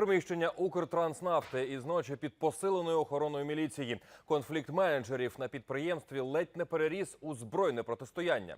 Приміщення Укртранснафти із ночі під посиленою охороною міліції. Конфлікт менеджерів на підприємстві ледь не переріс у збройне протистояння.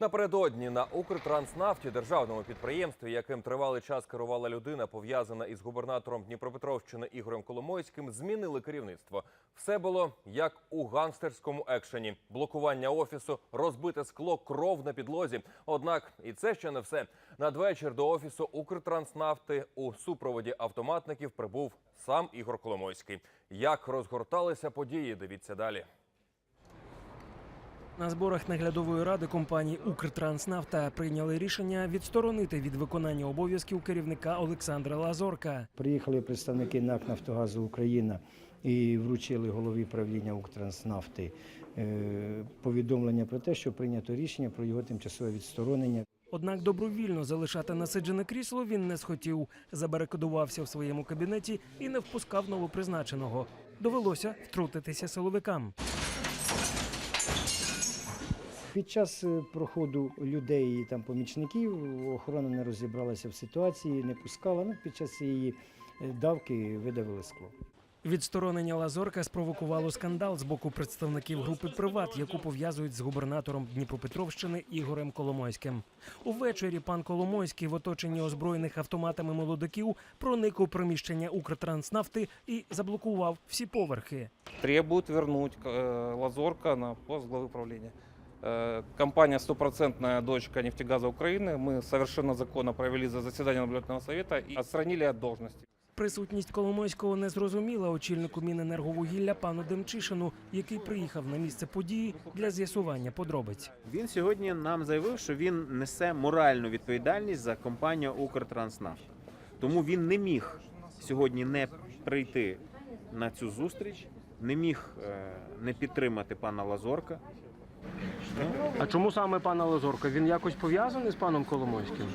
Напередодні на Укртранснафті, державному підприємстві, яким тривалий час керувала людина, пов'язана із губернатором Дніпропетровщини Ігорем Коломойським, змінили керівництво. Все було як у гангстерському екшені: блокування офісу, розбите скло, кров на підлозі. Однак і це ще не все. Надвечір до офісу Укртранснафти у супроводі автоматників прибув сам Ігор Коломойський. Як розгорталися події, дивіться далі. На зборах наглядової ради компанії Укртранснафта прийняли рішення відсторонити від виконання обов'язків керівника Олександра Лазорка. Приїхали представники НАК «Нафтогазу Україна і вручили голові правління Укртранснафти е, повідомлення про те, що прийнято рішення про його тимчасове відсторонення. Однак добровільно залишати насиджене крісло він не схотів, забарикадувався в своєму кабінеті і не впускав новопризначеного. Довелося втрутитися силовикам. Під час е, проходу людей і там помічників охорона не розібралася в ситуації, не пускала. Ну, під час цієї е, давки видавили скло. Відсторонення Лазорка спровокувало скандал з боку представників групи Приват, яку пов'язують з губернатором Дніпропетровщини Ігорем Коломойським. Увечері пан Коломойський в оточенні озброєних автоматами молодиків проник у приміщення Укртранснафти і заблокував всі поверхи. требует вернуть э, Лазорка на пост главы правления. Э, Компания стопроцентная дочка нефтегаза Украины. Мы совершенно законно провели за заседание наблюдательного совета и отстранили от должности. Присутність Коломойського не зрозуміла очільнику Міненерговугілля пану Демчишину, який приїхав на місце події для з'ясування подробиць. Він сьогодні нам заявив, що він несе моральну відповідальність за компанію Укртранснафта. Тому він не міг сьогодні не прийти на цю зустріч, не міг е, не підтримати пана Лазорка. А чому саме пана Лазорка? Він якось пов'язаний з паном Коломойським?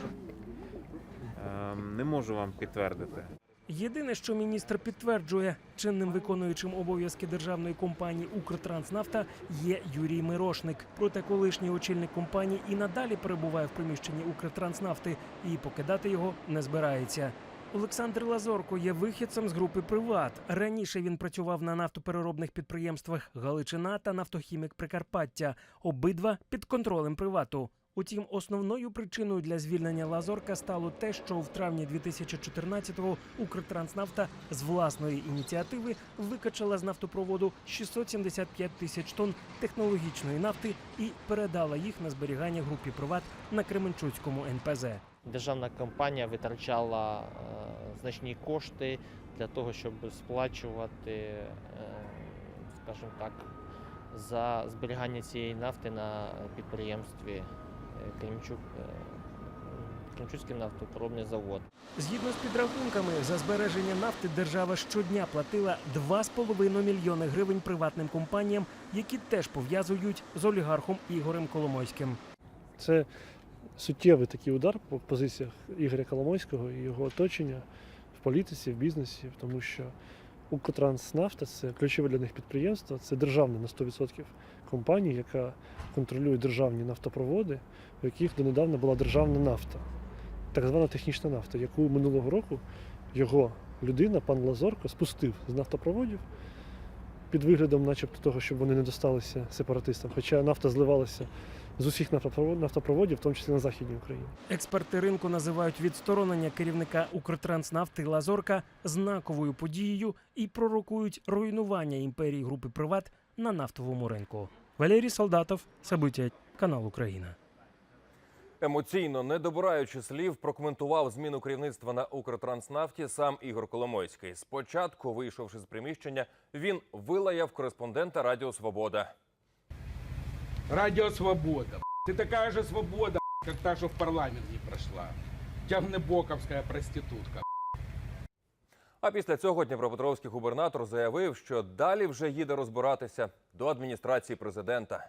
Е, Не можу вам підтвердити. Єдине, що міністр підтверджує, чинним виконуючим обов'язки державної компанії Укртранснафта є Юрій Мирошник. Проте колишній очільник компанії і надалі перебуває в приміщенні Укртранснафти і покидати його не збирається. Олександр Лазорко є вихідцем з групи Приват. Раніше він працював на нафтопереробних підприємствах Галичина та Нафтохімік Прикарпаття, обидва під контролем привату. Утім, основною причиною для звільнення Лазорка стало те, що в травні 2014-го Укртранснафта з власної ініціативи викачала з нафтопроводу 675 тисяч тонн технологічної нафти і передала їх на зберігання групі Приват на Кременчуцькому НПЗ. Державна компанія витрачала е, значні кошти для того, щоб сплачувати, е, скажімо так, за зберігання цієї нафти на підприємстві Кремчук, е, Кремчуцький нафтопереробний завод. Згідно з підрахунками, за збереження нафти держава щодня платила 2,5 мільйони гривень приватним компаніям, які теж пов'язують з олігархом Ігорем Коломойським. Це суттєвий такий удар по позиціях Ігоря Коломойського і його оточення в політиці, в бізнесі, тому що Укртранснафта це ключове для них підприємство, це державна на 100% компанія, яка контролює державні нафтопроводи, у яких донедавна була державна нафта, так звана технічна нафта, яку минулого року його людина, пан Лазорко, спустив з нафтопроводів під виглядом, начебто, того, щоб вони не досталися сепаратистам. Хоча нафта зливалася з усіх нафтопровод- нафтопроводів, в тому числі на Західній Україні. Експерти ринку називають відсторонення керівника Укртранснафти Лазорка знаковою подією і пророкують руйнування імперії групи Приват на нафтовому ринку. Валерій Солдатов, Собиття, канал Україна. Емоційно, не добираючи слів, прокоментував зміну керівництва на Укртранснафті сам Ігор Коломойський. Спочатку, вийшовши з приміщення, він вилаяв кореспондента Радіо Свобода. Радио Свобода. Ты такая же свобода, как та, что в парламент не прошла. Тягнебоковская проститутка. А після цього Дніпропетровський губернатор заявив, що далі вже їде розбиратися до адміністрації президента.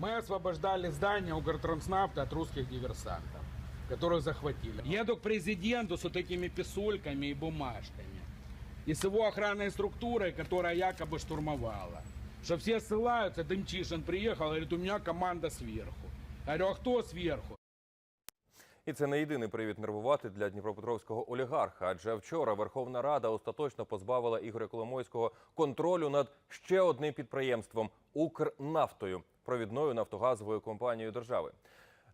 Мы освобождали здание Укртранснафта от русских диверсантов, которых захватили. Еду к президенту с вот этими писульками и бумажками. И с его охранной структурой, которая якобы штурмовала. Что все ссылаются, Дымчишин приехал, говорит, у меня команда сверху. Я говорю, а кто сверху? І це не єдиний привід нервувати для дніпропетровського олігарха. Адже вчора Верховна Рада остаточно позбавила Ігоря Коломойського контролю над ще одним підприємством Укрнафтою, провідною нафтогазовою компанією держави.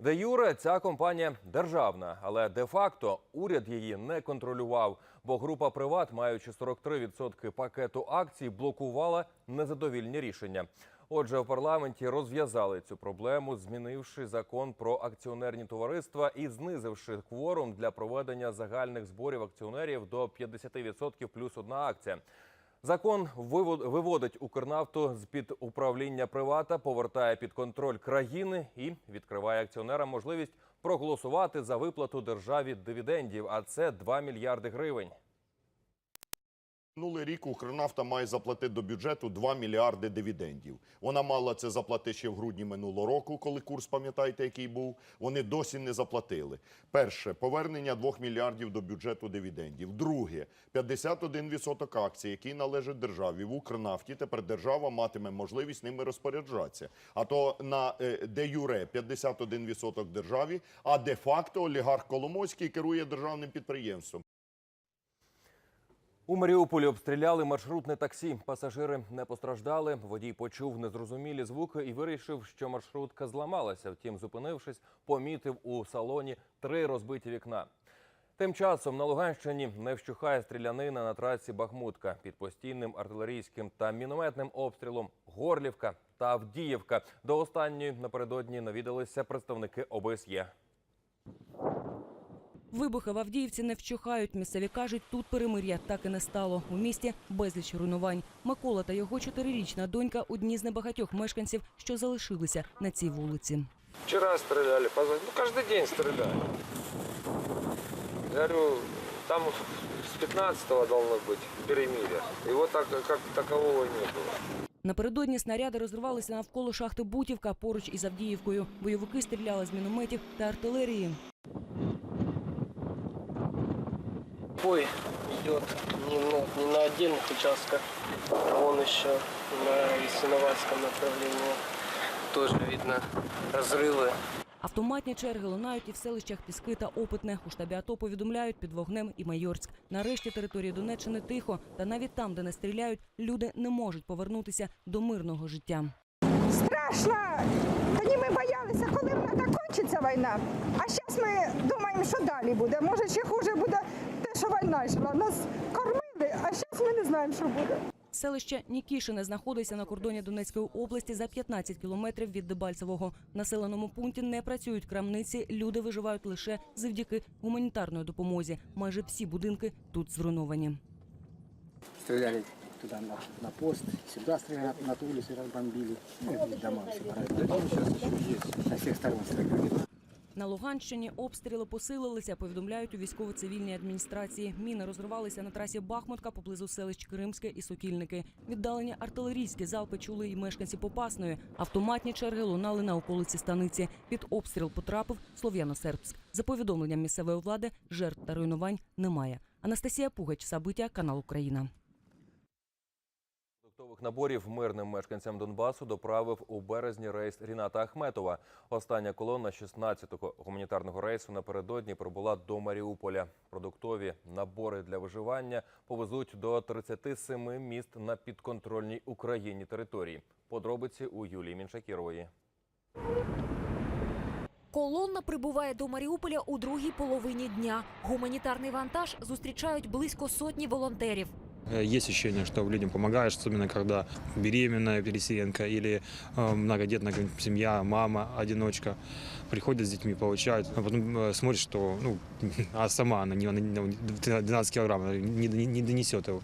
Де Юре ця компанія державна, але де-факто уряд її не контролював, бо група Приват, маючи 43% пакету акцій, блокувала незадовільні рішення. Отже, в парламенті розв'язали цю проблему, змінивши закон про акціонерні товариства і знизивши кворум для проведення загальних зборів акціонерів до 50% плюс одна акція. Закон виво- виводить Укрнафту з під управління привата, повертає під контроль країни і відкриває акціонерам можливість проголосувати за виплату державі дивідендів. А це 2 мільярди гривень. Минулий рік Укрнафта має заплатити до бюджету 2 мільярди дивідендів. Вона мала це заплатити ще в грудні минулого року, коли курс, пам'ятаєте, який був. Вони досі не заплатили. Перше повернення 2 мільярдів до бюджету дивідендів. Друге 51% акцій, які належать державі в Укрнафті. Тепер держава матиме можливість ними розпоряджатися. А то на е, де юре 51% державі, а де факто олігарх Коломойський керує державним підприємством. У Маріуполі обстріляли маршрутне таксі. Пасажири не постраждали. Водій почув незрозумілі звуки і вирішив, що маршрутка зламалася. Втім, зупинившись, помітив у салоні три розбиті вікна. Тим часом на Луганщині не вщухає стрілянина на трасі Бахмутка під постійним артилерійським та мінометним обстрілом Горлівка та Авдіївка. До останньої напередодні навідалися представники ОБСЄ. Вибухи в Авдіївці не вщухають. Місцеві кажуть, тут перемир'я так і не стало. У місті безліч руйнувань. Микола та його чотирирічна донька одні з небагатьох мешканців, що залишилися на цій вулиці. Вчера стреляли, поза- ну каждый день стреляли. Говорю, там с 15-го должно быть перемирие. Его так, как такового не было. Напередодні снаряди розривалися навколо шахти Бутівка поруч із Авдіївкою. Бойовики стріляли з мінометів та артилерії. Бой идет не, ну, не на отдельных участках, а вон еще на Ясиноватском направлении. Тоже видно разрывы. Автоматні черги лунають і в селищах Піски та Опитне. У штабі АТО повідомляють під вогнем і Майорськ. Нарешті території Донеччини тихо, та навіть там, де не стріляють, люди не можуть повернутися до мирного життя. Страшно! Тоді ми боялися, коли вона закінчиться війна. А зараз ми думаємо, що далі буде. Може, ще хуже буде що війна йшла. Нас кормили, а зараз ми не знаємо, що буде. Селище Нікішине знаходиться на кордоні Донецької області за 15 кілометрів від Дебальцевого. В населеному пункті не працюють крамниці. Люди виживають лише завдяки гуманітарної допомозі. Майже всі будинки тут зруйновані. Стреляли туда на, на пост, сюда стреляли, на ту улицу разбомбили. Ну, дома все сейчас Со всех сторон стреляли. На Луганщині обстріли посилилися, повідомляють у військово-цивільній адміністрації. Міни розривалися на трасі Бахмутка поблизу селищ Кримське і Сокільники. Віддалені артилерійські залпи чули і мешканці Попасної. Автоматні черги лунали на околиці станиці. Під обстріл потрапив Слов'яно-Сербськ. За повідомленням місцевої влади, жертв та руйнувань немає. Анастасія Пугач, Сабиття, канал Україна. Продуктових наборів мирним мешканцям Донбасу доправив у березні рейс Ріната Ахметова. Остання колона 16-го гуманітарного рейсу напередодні прибула до Маріуполя. Продуктові набори для виживання повезуть до 37 міст на підконтрольній Україні території. Подробиці у Юлії Міншакірової. Колонна прибуває до Маріуполя у другій половині дня. Гуманітарний вантаж зустрічають близько сотні волонтерів. Э, Есть ощущение, что людям помогаешь, особенно когда беременная переселенка или э, многодетная какая-нибудь семья, мама, одиночка, приходят с детьми, получают, а потом э, смотришь, что, ну, а сама она, не, она не- 12 килограмм она не, не- не донесет его.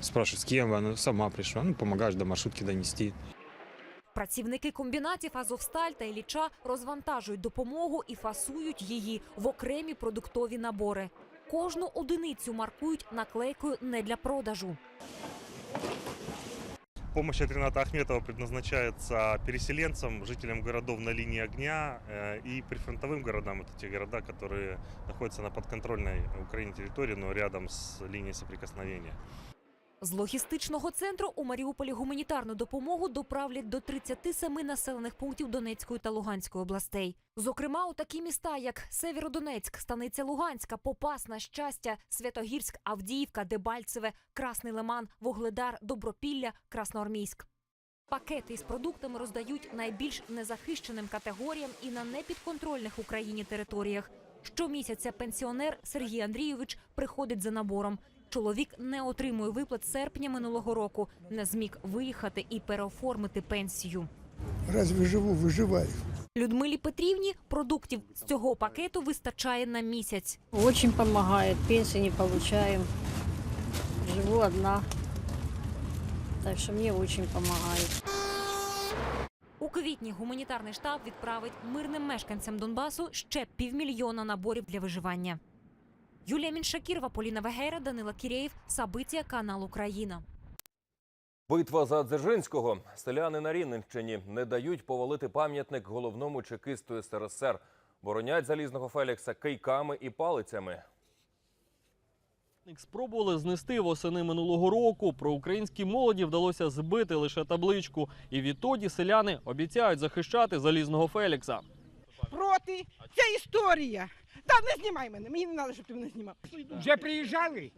Спрашиваешь, с кем вы? Она сама пришла, ну, помогаешь до маршрутки донести. Працівники комбінатів Азовсталь та Ілліча розвантажують допомогу і фасують її в окремі продуктові набори. Кожну одиницю маркують наклейкою не для продажу. Помощь от Рената Ахметова предназначается переселенцам, жителям городов на линии огня э, и прифронтовым городам. Это те города, которые находятся на подконтрольной Украине территории, но рядом с линией соприкосновения. З логістичного центру у Маріуполі гуманітарну допомогу доправлять до 37 населених пунктів Донецької та Луганської областей. Зокрема, у такі міста, як Северодонецьк, Станиця Луганська, Попасна, Щастя, Святогірськ, Авдіївка, Дебальцеве, Красний Лиман, Вугледар, Добропілля, Красноармійськ. Пакети із продуктами роздають найбільш незахищеним категоріям і на непідконтрольних Україні територіях. Щомісяця пенсіонер Сергій Андрійович приходить за набором. Чоловік не отримує виплат серпня минулого року, не зміг виїхати і переоформити пенсію. Разве живу, выживаю. Людмилі Петрівні продуктів з цього пакету вистачає на місяць. Очень помогает, пенсии не получаем. Живу одна. Так что мне очень помогает. У квітні гуманітарний штаб відправить мирним мешканцям Донбасу ще півмільйона наборів для виживання. Юлія Міншакірова, Поліна Вегера, Данила Кірєєв, Сабиція, канал Україна. Битва за Дзержинського. Селяни на Рівненщині не дають повалити пам'ятник головному чекисту СРСР. Боронять залізного Фелікса кийками і палицями. Спробували знести восени минулого року. Про українській молоді вдалося збити лише табличку. І відтоді селяни обіцяють захищати залізного Фелікса. проти. Це історія. Та не знімай мене, мені не треба, щоб ти мене знімав. Вже приїжджали?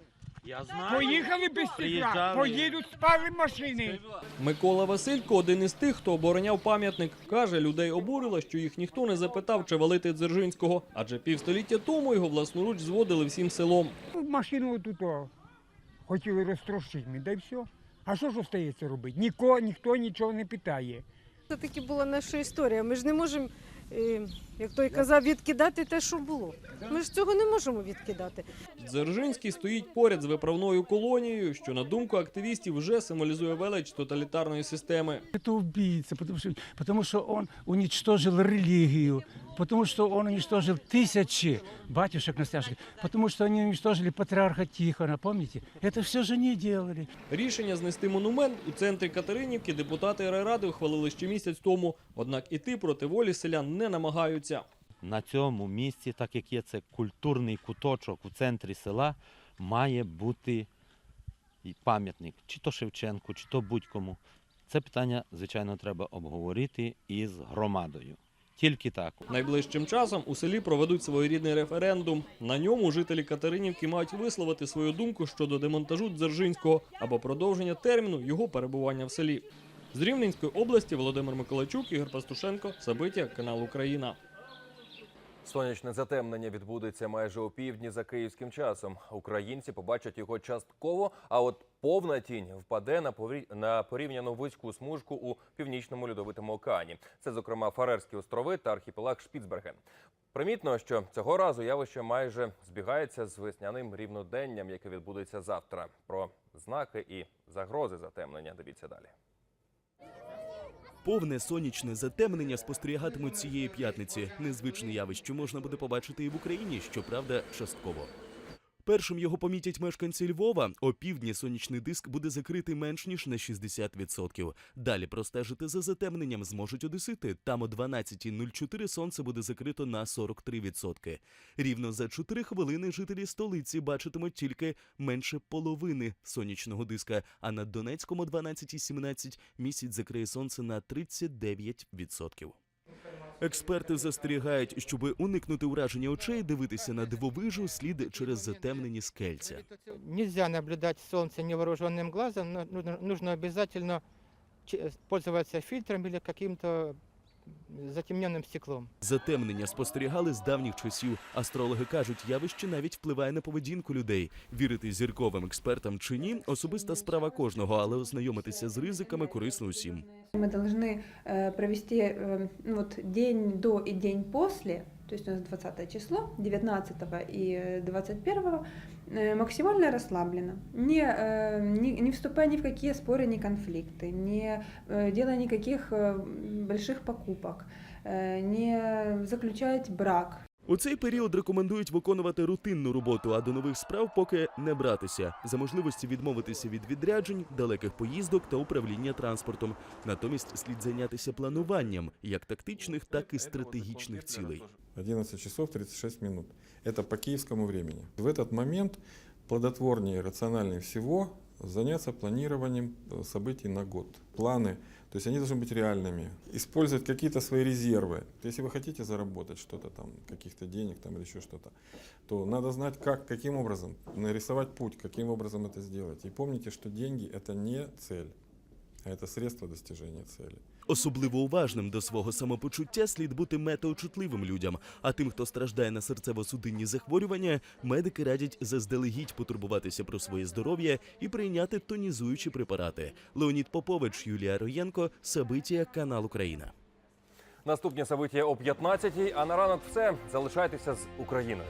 Я Поїхали без стекла, поїдуть, спали машини. Микола Василько, один із тих, хто обороняв пам'ятник, каже, людей обурило, що їх ніхто не запитав, чи валити Дзержинського, адже півстоліття тому його власноруч зводили всім селом. Машину тут о, хотіли розтрощити, ми, да й все. А що ж остається робити? Ніко, ніхто нічого не питає. Це таки була наша історія. Ми ж не можемо, е, як той казав, відкидати те, що було. Ми ж цього не можемо відкидати. Дзержинський стоїть поряд з виправною колонією, що на думку активістів вже символізує велич тоталітарної системи. Это убийца, потому что, потому что он уничтожил религию, потому что он уничтожил тысячи батюшек настоящих, потому что они уничтожили патриарха Тихона, помните? Это все же не делали. Рішення знести монумент у центрі Катеринівки депутати райради ухвалили ще місяць тому. Однак іти проти волі селян не намагаються. на цьому місці, так як є це культурний куточок у центрі села, має бути пам'ятник, чи то Шевченку, чи то будь-кому. Це питання, звичайно, треба обговорити із громадою. Тільки так. Найближчим часом у селі проведуть своєрідний референдум. На ньому жителі Катеринівки мають висловити свою думку щодо демонтажу Дзержинського або продовження терміну його перебування в селі. З Рівненської області Володимир Миколайчук, Ігор Пастушенко, Сабиття, канал Україна. Сонячне затемнення відбудеться майже о півдні за київським часом. Українці побачать його частково, а от повна тінь впаде на на порівняно вузьку смужку у північному льодовитому океані. Це, зокрема, Фарерські острови та архіпелаг Шпіцберген. Примітно, що цього разу явище майже збігається з весняним рівноденням, яке відбудеться завтра. Про знаки і загрози затемнення дивіться далі. Повне сонячне затемнення спостерігатимуть цієї п'ятниці. Незвичне явище можна буде побачити і в Україні, щоправда, частково. Першим його помітять мешканці Львова. О півдні сонячний диск буде закритий менш ніж на 60%. Далі простежити за затемненням зможуть одесити. Там о 12.04 сонце буде закрито на 43%. Рівно за 4 хвилини жителі столиці бачитимуть тільки менше половини сонячного диска, а над Донецьком о 12.17 місяць закриє сонце на 39%. Експерти застерігають, щоб уникнути ураження очей, дивитися на дивовижу слід через затемнені скельця. Нельзя наблюдати сонце невооруженим глазом, но нужно, обязательно че- пользоваться фильтром или каким-то затемненным стеклом. Затемнення спостерігали з давніх часів. Астрологи кажуть, явище навіть впливає на поведінку людей. Вірити зірковим експертам чи ні особиста справа кожного, але ознайомитися з ризиками корисно усім. Мы должны э, провести э, ну, вот, день до и день после, то есть у нас 20 число, 19 и э, 21 э, максимально расслабленно, не, э, не, не вступая ни в какие споры, ни конфликты, не э, делая никаких э, больших покупок, э, не заключать брак, У цей період рекомендують виконувати рутинну роботу, а до нових справ поки не братися за можливості відмовитися від відряджень, далеких поїздок та управління транспортом. Натомість слід зайнятися плануванням як тактичних, так і стратегічних цілей. 11 часов 36 минут. Это по киевскому времени. В этот момент плодотворнее и рациональнее всего заняться планированием э, событий на год. Планы, то есть они должны быть реальными. Использовать какие-то свои резервы. Если вы хотите заработать что-то там, каких-то денег там или еще что-то, то надо знать, как, каким образом, нарисовать путь, каким образом это сделать. И помните, что деньги это не цель, а это средство достижения цели. Особливо уважним до свого самопочуття слід бути метеочутливим людям. А тим, хто страждає на серцево-судинні захворювання, медики радять заздалегідь потурбуватися про своє здоров'я і прийняти тонізуючі препарати. Леонід Попович, Юлія Роєнко, Сабитія, канал Україна. Наступні события о 15-й, а на ранок все. Залишайтеся з Україною.